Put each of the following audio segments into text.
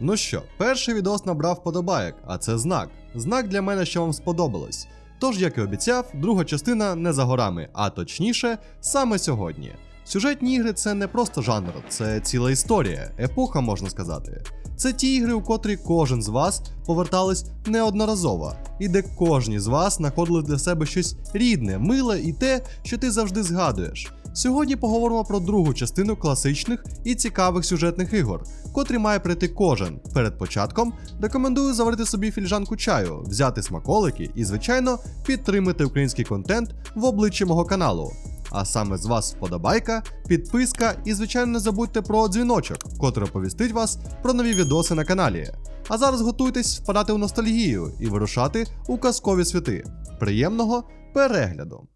Ну що, перший відос набрав подобаєк, а це знак. Знак для мене, що вам сподобалось. Тож, як і обіцяв, друга частина не за горами, а точніше, саме сьогодні. Сюжетні ігри це не просто жанр, це ціла історія, епоха можна сказати. Це ті ігри, у котрі кожен з вас повертались неодноразово, і де кожні з вас знаходили для себе щось рідне, миле і те, що ти завжди згадуєш. Сьогодні поговоримо про другу частину класичних і цікавих сюжетних ігор, котрі має прийти кожен. Перед початком рекомендую заварити собі фільжанку чаю, взяти смаколики і, звичайно, підтримати український контент в обличчі мого каналу. А саме з вас вподобайка, підписка і, звичайно, не забудьте про дзвіночок, котрий оповістить вас про нові відоси на каналі. А зараз готуйтесь впадати у ностальгію і вирушати у казкові світи. Приємного перегляду!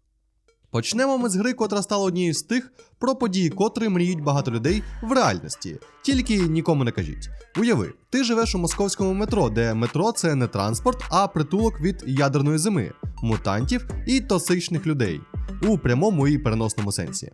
Почнемо ми з гри, котра стала однією з тих, про події котрі мріють багато людей в реальності. Тільки нікому не кажіть. Уяви, ти живеш у московському метро, де метро це не транспорт, а притулок від ядерної зими, мутантів і токсичних людей у прямому і переносному сенсі.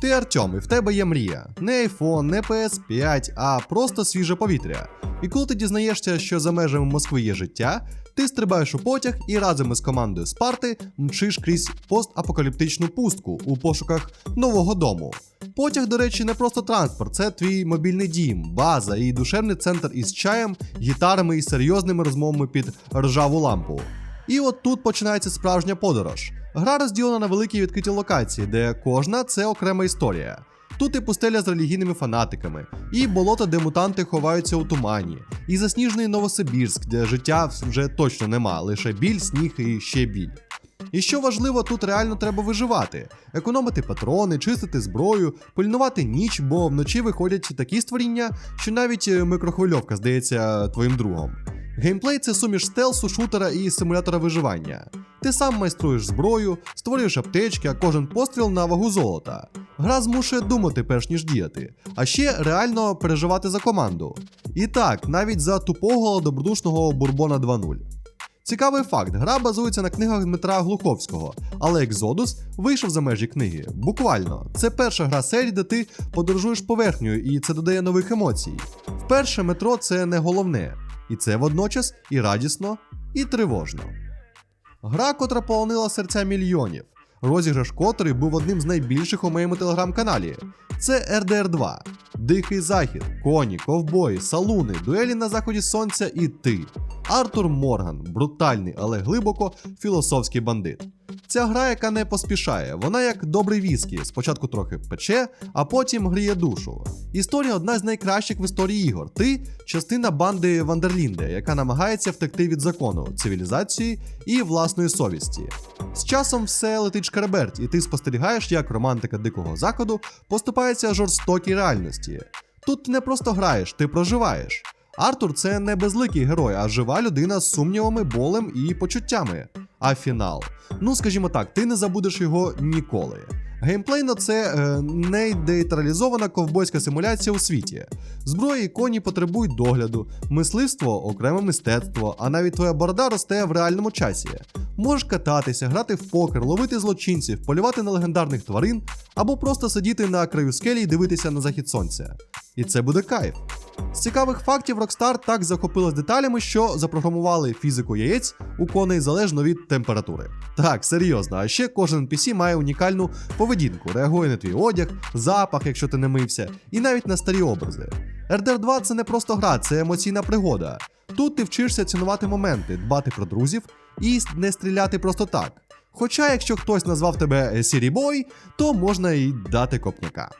Ти Артем, і в тебе є мрія. Не iPhone, не PS5, а просто свіже повітря. І коли ти дізнаєшся, що за межами Москви є життя, ти стрибаєш у потяг і разом із командою Спарти мчиш крізь постапокаліптичну пустку у пошуках нового дому. Потяг, до речі, не просто транспорт, це твій мобільний дім, база і душевний центр із чаєм, гітарами і серйозними розмовами під ржаву лампу. І от тут починається справжня подорож. Гра розділена на великі відкриті локації, де кожна це окрема історія. Тут і пустеля з релігійними фанатиками, і болото, де мутанти ховаються у тумані, і засніжений Новосибірськ, де життя вже точно нема, лише біль, сніг і ще біль. І що важливо, тут реально треба виживати, економити патрони, чистити зброю, пильнувати ніч, бо вночі виходять такі створіння, що навіть е, микрохвильовка здається твоїм другом. Геймплей це суміш стелсу, шутера і симулятора виживання. Ти сам майструєш зброю, створюєш аптечки, а кожен постріл на вагу золота. Гра змушує думати перш ніж діяти, а ще реально переживати за команду. І так, навіть за тупого добродушного Бурбона 2.0. Цікавий факт: гра базується на книгах Дмитра Глуховського, але Exodus вийшов за межі книги. Буквально, це перша гра серії, де ти подорожуєш поверхнею, і це додає нових емоцій. Вперше метро це не головне, і це водночас і радісно, і тривожно. Гра, котра полонила серця мільйонів. Розіграш котрий був одним з найбільших у моєму телеграм-каналі. Це RDR 2, Дикий Захід, коні, ковбої, салуни, дуелі на заході сонця і ти. Артур Морган, брутальний, але глибоко філософський бандит. Ця гра, яка не поспішає, вона як добрий віскі, спочатку трохи пече, а потім гріє душу. Історія одна з найкращих в історії ігор. Ти частина банди Вандерлінде, яка намагається втекти від закону, цивілізації і власної совісті. З часом все летить шкарберть, і ти спостерігаєш, як романтика дикого заходу поступається жорстокій реальності. Тут ти не просто граєш, ти проживаєш. Артур це не безликий герой, а жива людина з сумнівами, болем і почуттями. А фінал. Ну, скажімо так, ти не забудеш його ніколи. Геймплейно це е, нейдеатралізована ковбойська симуляція у світі. Зброя і коні потребують догляду, мисливство окреме мистецтво, а навіть твоя борода росте в реальному часі. Можеш кататися, грати в покер, ловити злочинців, полювати на легендарних тварин або просто сидіти на краю скелі і дивитися на захід сонця. І це буде кайф. З цікавих фактів Rockstar так захопилась деталями, що запрограмували фізику яєць у коней залежно від температури. Так, серйозно, а ще кожен NPC має унікальну поведінку, реагує на твій одяг, запах, якщо ти не мився, і навіть на старі образи. RDR 2 це не просто гра, це емоційна пригода. Тут ти вчишся цінувати моменти, дбати про друзів і не стріляти просто так. Хоча, якщо хтось назвав тебе Siri Boy, то можна і дати копняка.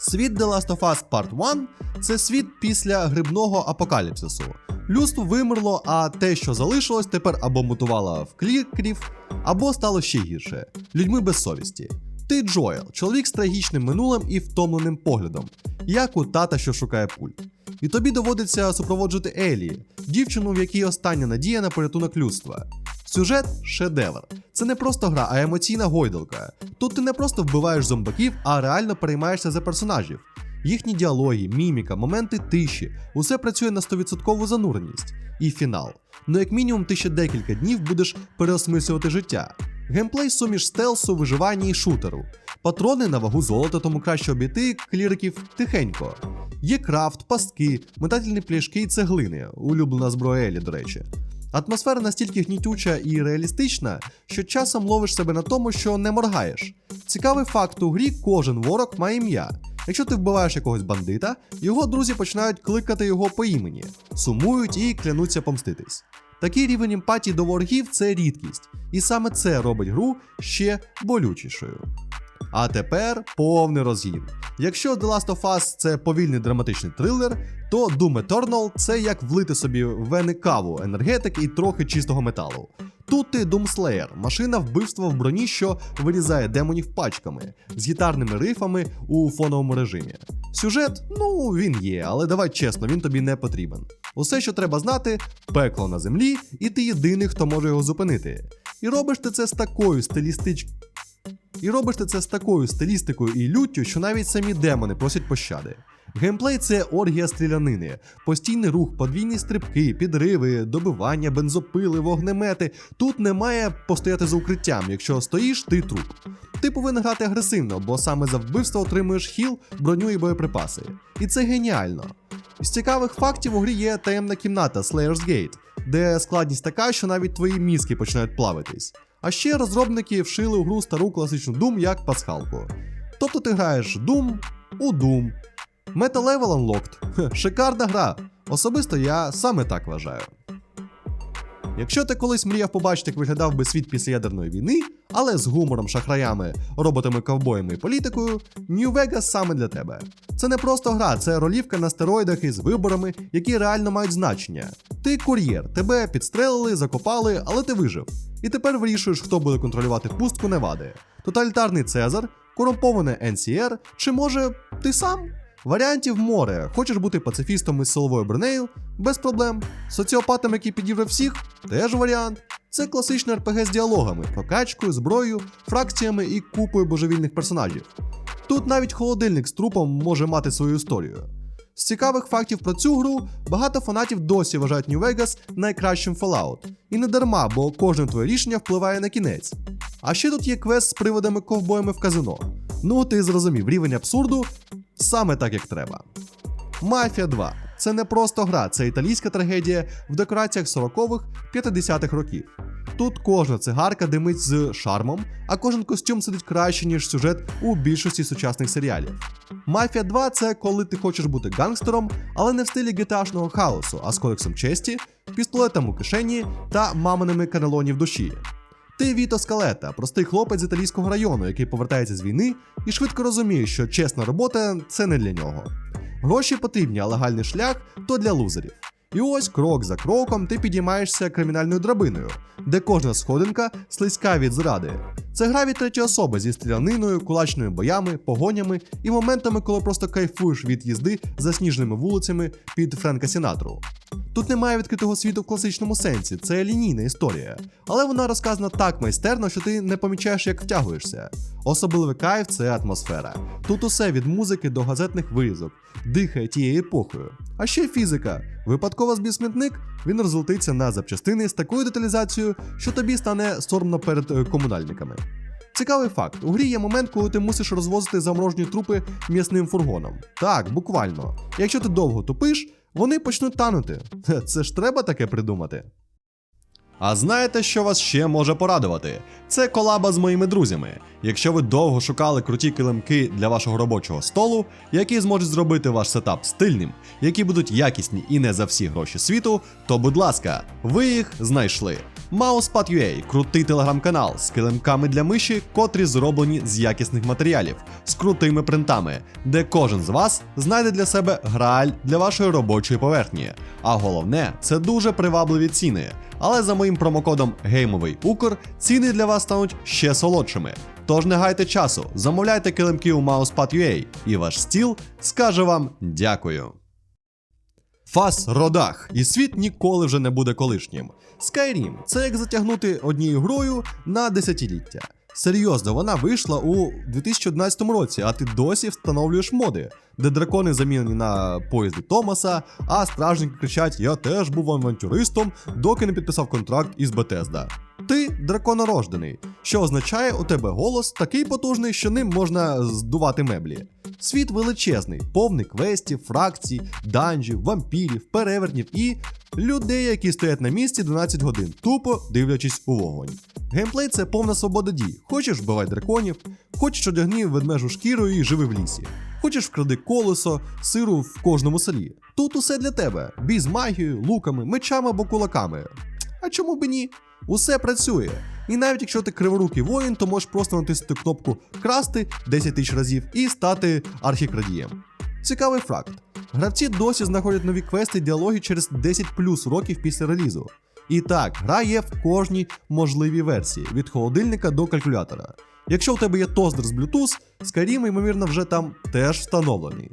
Світ The Last of Us Part 1 це світ після грибного апокаліпсису. Людство вимерло, а те, що залишилось, тепер або мутувало в клікрів, або стало ще гірше людьми без совісті. Ти Джоел, чоловік з трагічним минулим і втомленим поглядом, як у тата, що шукає пульт. І тобі доводиться супроводжувати Елі, дівчину, в якій остання надія на порятунок людства. Сюжет шедевр. Це не просто гра, а емоційна гойдалка. Тут ти не просто вбиваєш зомбаків, а реально переймаєшся за персонажів. Їхні діалоги, міміка, моменти тиші, усе працює на 100% зануреність. І фінал. Ну як мінімум ти ще декілька днів будеш переосмислювати життя. Геймплей суміш стелсу, виживання і шутеру. Патрони на вагу золота, тому краще обійти кліриків тихенько. Є крафт, пастки, метательні пляшки і цеглини, улюблена зброя Елі, до речі. Атмосфера настільки гнітюча і реалістична, що часом ловиш себе на тому, що не моргаєш. Цікавий факт у грі кожен ворог має ім'я. Якщо ти вбиваєш якогось бандита, його друзі починають кликати його по імені, сумують і клянуться помститись. Такий рівень емпатії до ворогів це рідкість, і саме це робить гру ще болючішою. А тепер повний розгін. Якщо The Last of Us це повільний драматичний трилер, то Doom Eternal це як влити собі в вени каву, енергетик і трохи чистого металу. Тут ти Doomslayer, машина вбивства в броні, що вирізає демонів пачками, з гітарними рифами у фоновому режимі. Сюжет, ну він є, але давай чесно, він тобі не потрібен. Усе, що треба знати, пекло на землі, і ти єдиний, хто може його зупинити. І робиш ти це з такою стилістич... І робиш ти це з такою стилістикою і люттю, що навіть самі демони просять пощади. Геймплей це оргія стрілянини, постійний рух, подвійні стрибки, підриви, добивання, бензопили, вогнемети. Тут немає постояти за укриттям. Якщо стоїш, ти труп. Ти повинен грати агресивно, бо саме за вбивство отримуєш хіл, броню і боєприпаси. І це геніально. З цікавих фактів у грі є таємна кімната Slayer's Gate, де складність така, що навіть твої мізки починають плавитись. А ще розробники вшили у гру стару класичну Doom як пасхалку. Тобто ти граєш Doom у Doom. Meta Level Unlocked. Шикарна гра. Особисто я саме так вважаю. Якщо ти колись мріяв побачити, як виглядав би світ після ядерної війни, але з гумором, шахраями, роботами ковбоями і політикою, New Vegas саме для тебе. Це не просто гра, це ролівка на стероїдах із виборами, які реально мають значення. Ти кур'єр, тебе підстрелили, закопали, але ти вижив. І тепер вирішуєш, хто буде контролювати пустку Невади. Тоталітарний Цезар, корумповане NCR, чи може ти сам? Варіантів море. Хочеш бути пацифістом із силовою бронею? Без проблем. Соціопатом, який підірве всіх, теж варіант. Це класичний РПГ з діалогами, прокачкою, зброєю, фракціями і купою божевільних персонажів. Тут навіть холодильник з трупом може мати свою історію. З цікавих фактів про цю гру багато фанатів досі вважають New Vegas найкращим Fallout. І не дарма, бо кожне твоє рішення впливає на кінець. А ще тут є квест з приводами ковбоями в казино. Ну, ти зрозумів, рівень абсурду саме так, як треба. Мафія 2 це не просто гра, це італійська трагедія в декораціях 40-х, 50-х років. Тут кожна цигарка димить з шармом, а кожен костюм сидить краще, ніж сюжет у більшості сучасних серіалів. Мафія 2 це коли ти хочеш бути гангстером, але не в стилі GTA-шного хаосу, а з кодексом честі, пістолетом у кишені та маминими канелоні в душі. Ти Віто Скалета, простий хлопець з італійського району, який повертається з війни і швидко розуміє, що чесна робота це не для нього. Гроші потрібні, а легальний шлях то для лузерів. І ось крок за кроком ти підіймаєшся кримінальною драбиною, де кожна сходинка слизька від зради. Це гра від третьої особи зі стріляниною, кулачними боями, погонями і моментами, коли просто кайфуєш від їзди засніженими вулицями під Френка Сінатру. Тут немає відкритого світу в класичному сенсі, це лінійна історія, але вона розказана так майстерно, що ти не помічаєш, як втягуєшся. Особливий кайф це атмосфера. Тут усе від музики до газетних вирізок, дихає тією епохою. А ще фізика. Випадково збій смітник, він розлетиться на запчастини з такою деталізацією, що тобі стане соромно перед е, комунальниками. Цікавий факт: у грі є момент, коли ти мусиш розвозити заморожені трупи м'ясним фургоном. Так, буквально. Якщо ти довго тупиш, вони почнуть танути. Це ж треба таке придумати. А знаєте, що вас ще може порадувати? Це колаба з моїми друзями. Якщо ви довго шукали круті килимки для вашого робочого столу, які зможуть зробити ваш сетап стильним, які будуть якісні і не за всі гроші світу, то будь ласка, ви їх знайшли. Mousepad.ua – крутий телеграм-канал з килимками для миші, котрі зроблені з якісних матеріалів, з крутими принтами, де кожен з вас знайде для себе грааль для вашої робочої поверхні. А головне, це дуже привабливі ціни. Але за моїм промокодом Геймовий Укр ціни для вас стануть ще солодшими. Тож не гайте часу, замовляйте килимки у Mousepad.ua, і ваш стіл скаже вам дякую. Фас родах, і світ ніколи вже не буде колишнім. Skyrim – це як затягнути однією грою на десятиліття. Серйозно, вона вийшла у 2011 році, а ти досі встановлюєш моди, де дракони замінені на поїзди Томаса, а стражники кричать: Я теж був авантюристом, доки не підписав контракт із Бетезда. Ти драконорождений, що означає, у тебе голос такий потужний, що ним можна здувати меблі. Світ величезний, повний квестів, фракцій, данжів, вампірів, перевертнів і людей, які стоять на місці 12 годин, тупо дивлячись у вогонь. Геймплей це повна свобода дій. Хочеш вбивай драконів, хочеш одягни ведмежу шкіру і живи в лісі. Хочеш вкради колесо, сиру в кожному селі. Тут усе для тебе: бій з магією, луками, мечами або кулаками. А чому б ні? Усе працює. І навіть якщо ти криворукий воїн, то можеш просто натиснути кнопку красти 10 тисяч разів і стати архікрадієм. Цікавий факт: гравці досі знаходять нові квести і діалоги через 10 плюс років після релізу. І так, гра є в кожній можливій версії від холодильника до калькулятора. Якщо у тебе є тостер з Bluetooth, Skyrim, ймовірно, вже там теж встановлений.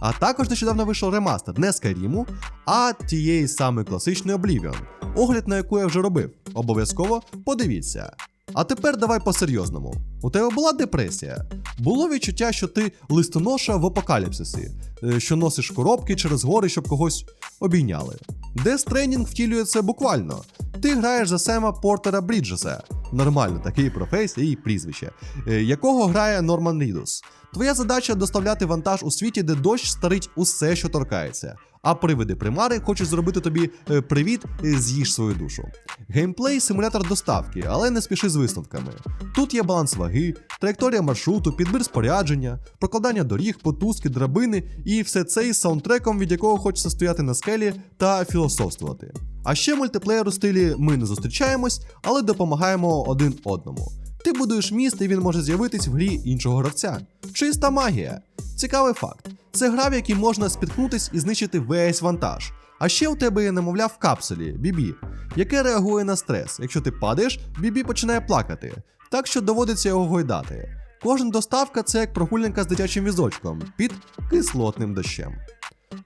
А також нещодавно вийшов ремастер не Skyrim, а тієї самої класичної Oblivion, огляд на яку я вже робив. Обов'язково подивіться. А тепер давай по-серйозному. У тебе була депресія? Було відчуття, що ти листоноша в апокаліпсисі, е, що носиш коробки через гори, щоб когось обійняли. Death Stranding втілює це буквально. Ти граєш за Сема Портера Бріджеса, нормально такий професія і прізвище, е, якого грає Норман Рідус. Твоя задача доставляти вантаж у світі, де дощ старить усе, що торкається. А привиди примари хочуть зробити тобі е, привіт, е, з'їж свою душу. Геймплей симулятор доставки, але не спіши з висновками. Тут є баланс ваги, траєкторія маршруту, підбір спорядження, прокладання доріг, потузки, драбини і все це із саундтреком, від якого хочеться стояти на скелі та філософствувати. А ще мультиплеєр у стилі ми не зустрічаємось, але допомагаємо один одному. Ти будуєш міст, і він може з'явитись в грі іншого гравця. Чиста магія. Цікавий факт. Це гра, в якій можна спіткнутись і знищити весь вантаж. А ще у тебе є немовля в капсулі Бібі, яке реагує на стрес. Якщо ти падаєш, Бібі починає плакати, так що доводиться його гойдати. Кожна доставка це як прогулянка з дитячим візочком під кислотним дощем.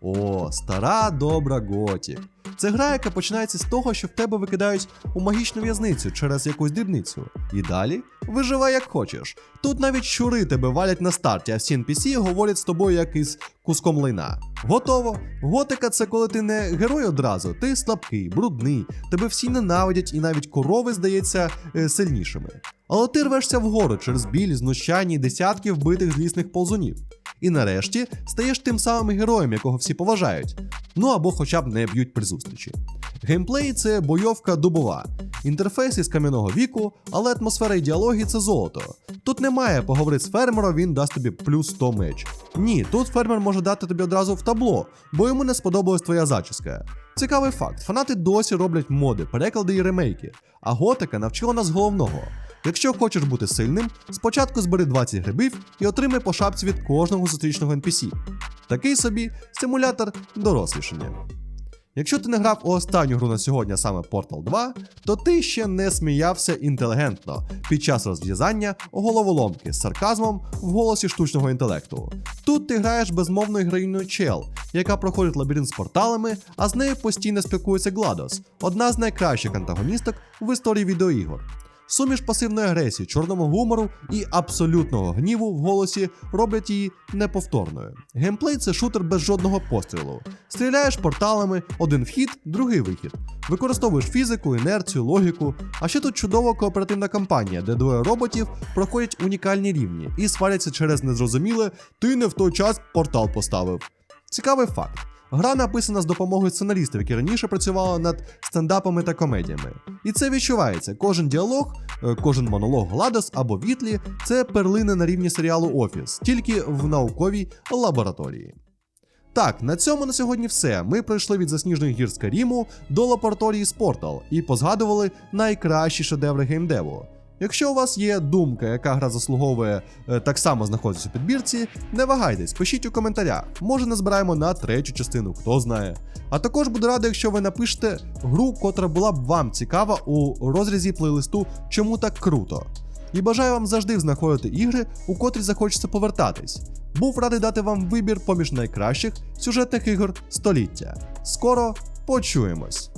О, стара добра Готік. Це гра, яка починається з того, що в тебе викидають у магічну в'язницю через якусь дрібницю. І далі виживай як хочеш. Тут навіть щури тебе валять на старті, а всі NPC говорять з тобою як із куском лайна. Готово. Готика це коли ти не герой одразу, ти слабкий, брудний, тебе всі ненавидять, і навіть корови здається е, сильнішими. Але ти рвешся вгору через біль, знущання і десятки вбитих злісних ползунів. І нарешті стаєш тим самим героєм, якого всі поважають. Ну або хоча б не б'ють при зустрічі. Геймплей це бойовка дубова, інтерфейс із кам'яного віку, але атмосфера і діалоги це золото. Тут немає поговори з фермером, він дасть тобі плюс 100 меч. Ні, тут фермер може дати тобі одразу в табло, бо йому не сподобалась твоя зачіска. Цікавий факт: фанати досі роблять моди, переклади і ремейки, а готика навчила нас головного. Якщо хочеш бути сильним, спочатку збери 20 грибів і отримай по шапці від кожного зустрічного NPC. Такий собі симулятор дорослішання. Якщо ти не грав у останню гру на сьогодні, саме Portal 2, то ти ще не сміявся інтелігентно під час розв'язання головоломки з сарказмом в голосі штучного інтелекту. Тут ти граєш безмовною героїною Чел, яка проходить лабіринт з порталами, а з нею постійно спілкується Гладос, одна з найкращих антагоністок в історії відеоігор. Суміш пасивної агресії, чорного гумору і абсолютного гніву в голосі роблять її неповторною. Геймплей це шутер без жодного пострілу. Стріляєш порталами, один вхід, другий вихід. Використовуєш фізику, інерцію, логіку. А ще тут чудова кооперативна кампанія, де двоє роботів проходять унікальні рівні і сваряться через незрозуміле ти не в той час портал поставив. Цікавий факт. Гра написана з допомогою сценаристів, які раніше працювали над стендапами та комедіями. І це відчувається. Кожен діалог, е, кожен монолог Гладос або Вітлі це перлини на рівні серіалу Офіс, тільки в науковій лабораторії. Так, на цьому на сьогодні все. Ми пройшли від засніжених гір Скаріму до лабораторії Спортал і позгадували найкращі шедеври геймдеву. Якщо у вас є думка, яка гра заслуговує е, так само знаходитися у підбірці, не вагайтесь, пишіть у коментарях. Може назбираємо на третю частину, хто знає. А також буду радий, якщо ви напишете гру, котра була б вам цікава у розрізі плейлисту Чому так круто. І бажаю вам завжди знаходити ігри, у котрі захочеться повертатись. Був радий дати вам вибір поміж найкращих сюжетних ігор століття. Скоро почуємось!